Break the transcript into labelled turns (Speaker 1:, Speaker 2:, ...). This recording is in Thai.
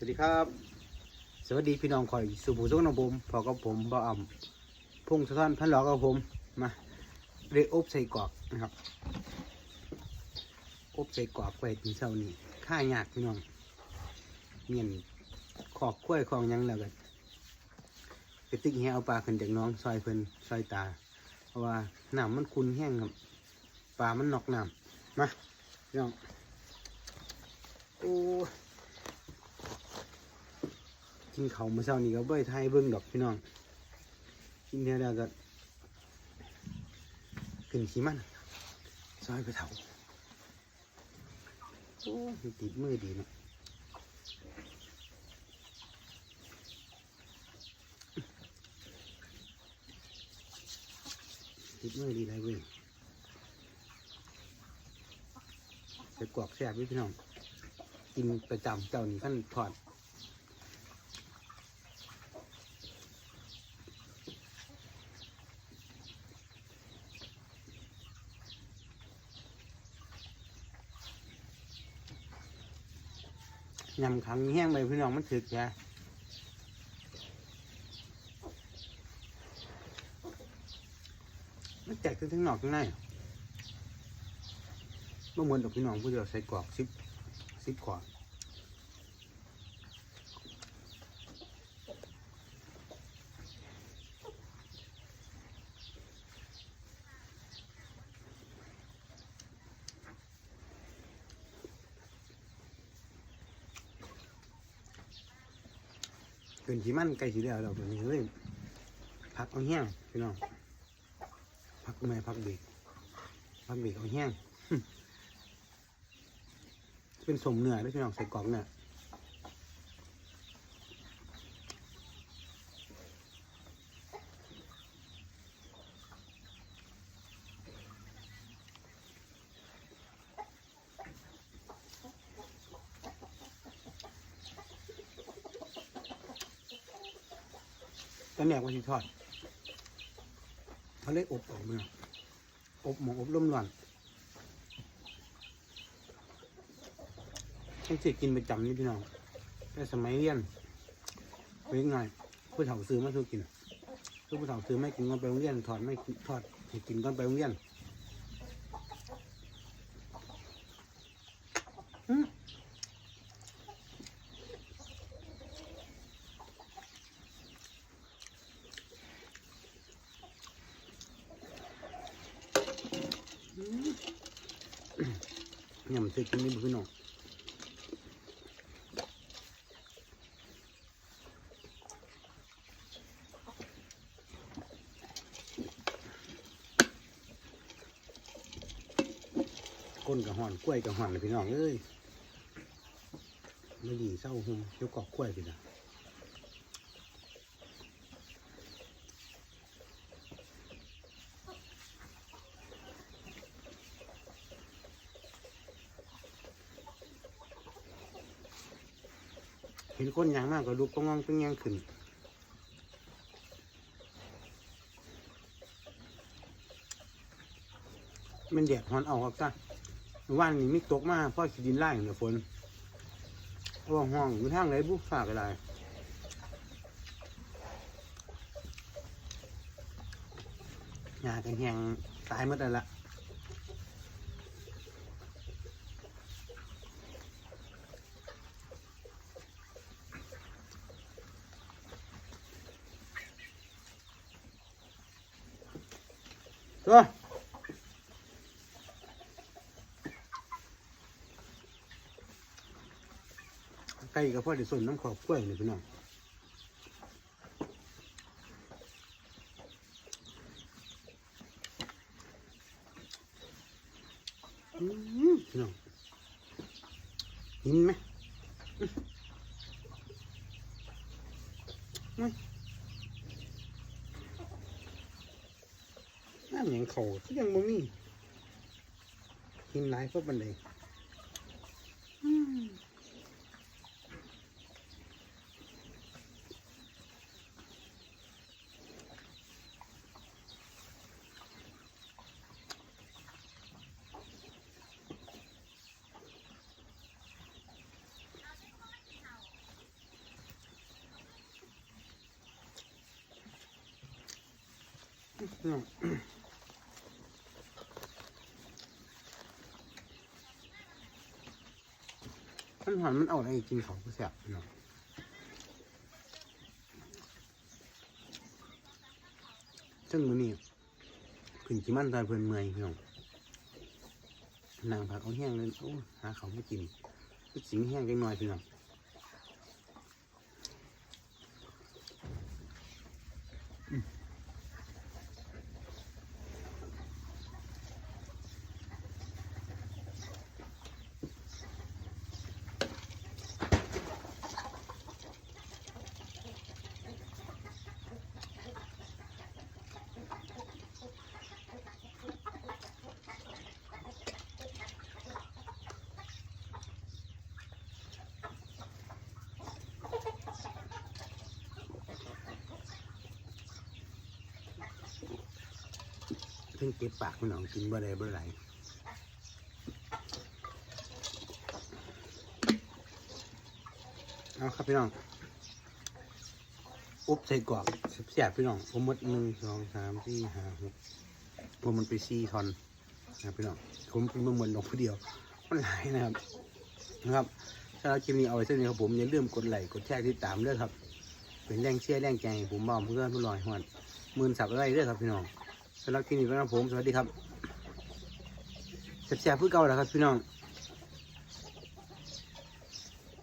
Speaker 1: สวัสดีครับ สวัสดีพี่น้องคอยสุภูสุขนผมพอกับผมบ่อ่ำพุ่งสะท้อนพันหลอกกับผมมาเรียอบใส่กรอกนะครับอบใส่กรอกไว้ถึงเช้านี้ค่ายากพี่น้องเงียนขอกกล้วยของยังแล้วกันไปติ๊กแหเอาปลาขึ้นจากน้องซอยเพิ่นซอยตา เพราะว่าน้ำมันคุนแห้งครับปลามันนอกน้ำมาพี่น้องโอ้ กินเขาวเมื่อเช้านี้ก็เบ้ยไทยเบิ้งดอกพี่น้องกินเท่าใดก็ขึ้นขี้มันซอยไปเถาโอ้ติดมือดีเนาะติดมือดีไรเว้ยไปกวอกแซ่บเว้ยพี่น้อง กินประจำเจ้านี่ขั้นถอด ยำขังแห้งไปพี่น้องมันถึกแกมันแตกทั้งทั้งนอกทั้งในเมื่อมวนดอกพี่น้องผู้เดียวใส่กรอกซิบซิบขอด ขึ้นที่มันไกลสีเหลืองเราตัวนี้เลยพักเอาแห้งพี่น้องพักไม่พักเบรกพักเบรกเอาแห้งเป็นสมเนื้อด้วยพี่น้องใส่กล่องเนี่ย ตอนแรกว่าที่ทอดเขาเลยอบออกเมื่ออบหมองอบลมร้อนต้องสิกินประจำนี่พี่น้องแต่สมัยเรียนเป็นไงผู้เฒ่าซื้อมาสู้กินผู้เฒ่าซื้อไม่กินก่อนไปโรงเรียนถอดไม่ถอดให้กินก่อนไปโรงเรียนอืม เนี่ยมันเซื้อกินนี่บ่พี่น้องก้นกับห่อนกล้วยกับห่อนพี่น้องเอ้ยไม่ดีเศร้าหงยวกอกกล้วยไปนะ เห็นก้นยางมากก็ลุกก็งองเป็นยังขึ้นมันแดดฮอนเอาครับจ้าวันนี้มีตกมาพ่อขีดินไล่เดี๋ยวฝนว่าห้องอยู่ทางไหนบุฝากอะไรหญ้ากันแหงตายหมดแล้วละ ตัวไก่กับพ่อได้ส่วนน้ำขอบกล้วยนี่พี่น้องอืมพี่น้องเหินไหม น้ำยังเขาก็ยังบ่มีหินหลายเพราะบันได嗯。 หอนมันเอาอะไรกินเขาก็แสบพี่น้องซึ่งมือนี่ขึ้นจิมันตอนเพื่อนเมื่อยพี่น้องนางผักเอาแห้งเลยโอ้หาเขาไม่กินก็สิงแห้งกันหน่อยพี่น้อง เพิ่งเก็บปากมันออกกินบ่ได้บ่ไหลเอาครับพี่น้อง อุบใส่กรอกแสบพี่น้อง ผมมดหนึ่งสองสามสี่ห้าหกผมมันไปซี่ทอนนะพี่น้อง ผมเป็นมาหมดลงผู้เดียว มันหลายนะครับ นะครับถ้าเราคลิปนี้เอาไว้เท่านี้ครับผมอย่าลืมกดไลค์กดแชร์ติดตามด้วยครับ เป็นแรงเชียร์แรงใจผมบอกเพื่อนผู้ลอยหอนหมื่นสับอะไรด้วยครับพี่น้อง สำหรับคลิปนี้ก็นะครับผม สวัสดีครับแซ่บๆเพื่อเก่าแล้วครับพี่น้อง